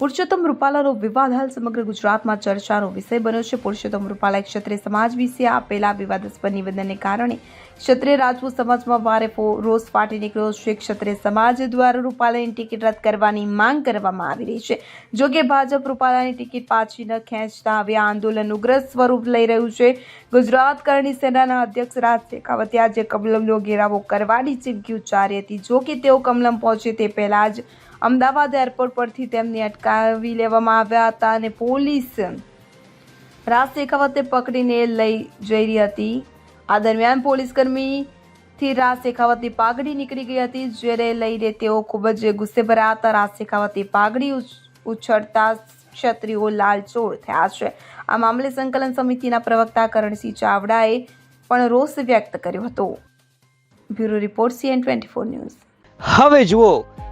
પુરુષોત્તમ રૂપાલાનો વિવાદ હાલ સમગ્ર ગુજરાતમાં ચર્ચાનો વિષય બન્યો છે. પુરુષોત્તમ રૂપાલાએ ક્ષત્રિય સમાજ વિશે આપેલા વિવાદાસ્પદ નિવેદનને કારણે ક્ષત્રિય રાજપૂત સમાજમાં ભારે રોષ ફાટી નીકળ્યો છે. ક્ષત્રિય સમાજ દ્વારા રૂપાલાની ટિકિટ રદ કરવાની માંગ કરવામાં આવી રહી છે. જોકે ભાજપ રૂપાલાની ટિકિટ પાછી ન ખેંચતા હવે આંદોલન ઉગ્ર સ્વરૂપ લઈ રહ્યું છે. ગુજરાત કરણી સેનાના અધ્યક્ષ રાજ શેખાવતે આજે કમલમનો ઘેરાવો કરવાની ચીમકી ઉચ્ચારી હતી. જોકે તેઓ કમલમ પહોંચે તે પહેલા જ અમદાવાદ એરપોર્ટ પરથી તેમને અટકાવી લેવામાં આવ્યા હતા અને પોલીસ રાસ શેખાવતે પકડીને લઈ જઈ રહી હતી. આ દરમિયાન પોલીસ રાસ શેખાવતની પાઘડી નીકળી ગઈ હતી જ્યારે લઈને તેઓ ખૂબ જ ગુસ્સે ભરાયા હતા. રાસ શેખાવતની પાઘડી ઉછળતા ક્ષત્રિયો લાલચોળ થયા છે. આ મામલે સંકલન સમિતિના પ્રવક્તા કરણસિંહ ચાવડાએ પણ રોષ વ્યક્ત કર્યો હતો. Bureau report CN twenty four news. હવે જુઓ